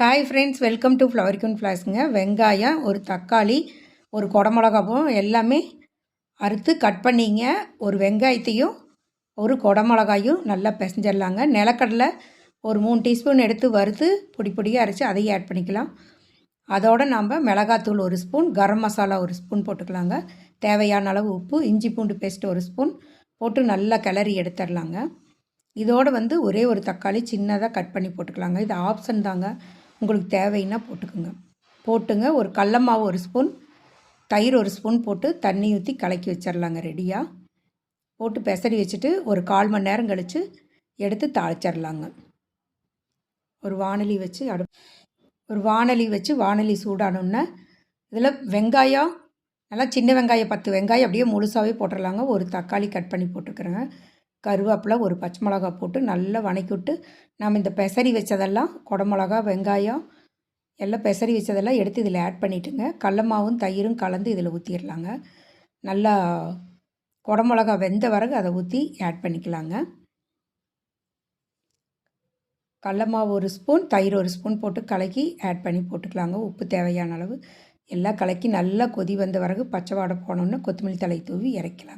Hi friends welcome to ஃப்ளவரிக்கன் ஃப்ளாஸ்ங்க வெங்காயம் ஒரு தக்காளி ஒரு குடமிளகாவும் எல்லாமே அறுத்து கட் பண்ணிங்க. ஒரு வெங்காயத்தையும் ஒரு குடமிளகாயும் நல்லா பிசைஞ்சிடலாங்க. நிலக்கடலை ஒரு மூணு டீஸ்பூன் எடுத்து வறுத்து பொடி பொடியாக அரைச்சி அதையும் ஆட் பண்ணிக்கலாம். அதோடு நாம் மிளகாத்தூள் ஒரு ஸ்பூன் கரம் மசாலா ஒரு ஸ்பூன் போட்டுக்கலாங்க. தேவையான அளவு உப்பு இஞ்சி பூண்டு பேஸ்ட் ஒரு ஸ்பூன் போட்டு நல்லா கிளறி எடுத்துடலாங்க. இதோடு வந்து ஒரே ஒரு தக்காளி சின்னதாக கட் பண்ணி போட்டுக்கலாங்க. இது ஆப்ஷன் தாங்க. உங்களுக்கு தேவைன்னா போட்டுக்கோங்க. போட்டுங்க. ஒரு கடல மாவு ஒரு ஸ்பூன் தயிர் ஒரு ஸ்பூன் போட்டு தண்ணி ஊற்றி கலக்கி வச்சிடலாங்க ரெடியாக போட்டு பெசரி வச்சுட்டு ஒரு கால் மணி நேரம் கழித்து எடுத்து தாளிச்சிடலாங்க ஒரு வானொலி வச்சு அடு ஒரு வானொலி வச்சு வானொலி சூடானோன்னே இதில் வெங்காயம் நல்லா சின்ன வெங்காயம் பத்து வெங்காயம் அப்படியே முழுசாகவே போட்டுடலாங்க ஒரு தக்காளி கட் பண்ணி போட்டுக்கிறேன் கருவேப்பிலை ஒரு பச்சை மிளகா போட்டு நல்லா வணக்கி விட்டு நம்ம இந்த பெசரி வச்சதெல்லாம் குடமிளகா வெங்காயம் எல்லாம் பெசரி வச்சதெல்லாம் எடுத்து இதில் ஆட் பண்ணிவிட்டுங்க கடல மாவும் தயிரும் கலந்து இதில் ஊற்றிடலாங்க நல்லா குடமிளகா வெந்த பிறகு அதை ஊற்றி ஆட் பண்ணிக்கலாங்க. கடல மாவு ஒரு ஸ்பூன் தயிர் ஒரு ஸ்பூன் போட்டு கலக்கி ஆட் பண்ணி போட்டுக்கலாங்க. உப்பு தேவையான அளவு. எல்லாம் கலக்கி நல்லா கொதி வந்த பிறகு பச்சை வாடை போனோன்னு கொத்தமல்லி தலை தூவி இறக்கலாம்